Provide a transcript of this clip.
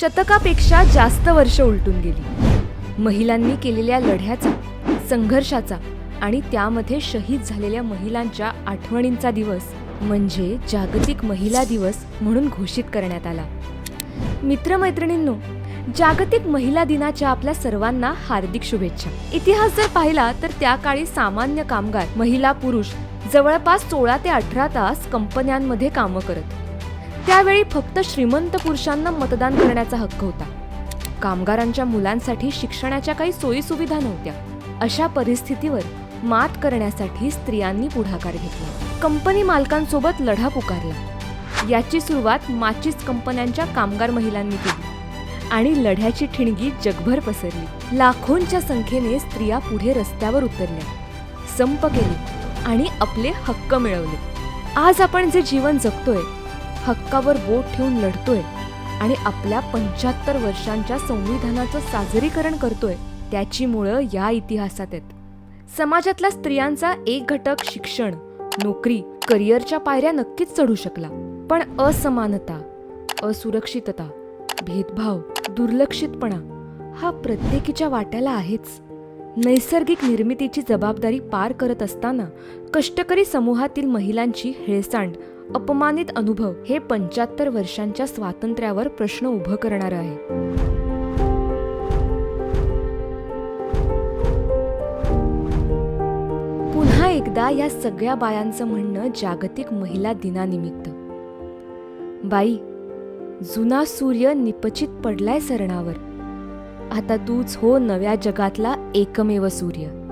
शतकापेक्षा जास्त वर्ष उलटून गेली. महिलांनी केलेल्या लढ्याचा संघर्षाचा आणि त्यामध्ये शहीद झालेल्या महिलांच्या आठवणींचा दिवस म्हणजे जागतिक महिला दिवस म्हणून घोषित करण्यात आला. मित्रमैत्रिणींनो जागतिक महिला दिनाच्या आपल्या सर्वांना हार्दिक शुभेच्छा. इतिहास जर पाहिला तर त्या काळी सामान्य कामगार महिला पुरुष जवळपास सोळा ते अठरा तास कंपन्यांमध्ये कामं करत. त्यावेळी फक्त श्रीमंत पुरुषांना मतदान करण्याचा हक्क होता. कामगारांच्या मुलांसाठी शिक्षणाच्या काही सोयी सुविधा नव्हत्या. अशा परिस्थितीवर मात करण्यासाठी स्त्रियांनी पुढाकार घेतला. कंपनी मालकांसोबत लढा पुकारला. याची सुरुवात माचीस कंपन्यांच्या कामगार महिलांनी केली आणि लढ्याची ठिणगी जगभर पसरली. लाखोंच्या संख्येने स्त्रिया पुढे रस्त्यावर उतरल्या. संप केले आणि आपले हक्क मिळवले. आज आपण जे जीवन जगतोय हक्कावर बोट ठेवून लढतोय आणि आपल्या पंच्याहत्तर वर्षांच्या संविधानाचं साजरीकरण करतोय त्याची मुळं या इतिहासात आहेत. समाजातल्या स्त्रियांचा एक घटक शिक्षण नोकरी करिअरच्या पायऱ्या नक्कीच चढू शकला. पण असमानता असुरक्षितता भेदभाव दुर्लक्षितपणा हा प्रत्येकीच्या वाट्याला आहेच. नैसर्गिक निर्मितीची जबाबदारी पार करत असताना कष्टकरी समूहातील महिलांची हेळसांड अपमानित अनुभव हे पंच्याहत्तर वर्षांच्या स्वातंत्र्यावर प्रश्न उभं करणारं आहे. पुन्हा एकदा या सगळ्या बायांचं म्हणणं जागतिक महिला दिनानिमित्त. बाई जुना सूर्य निपचित पडलाय सरणावर. आता तूच हो नव्या जगातला एकमेव सूर्य.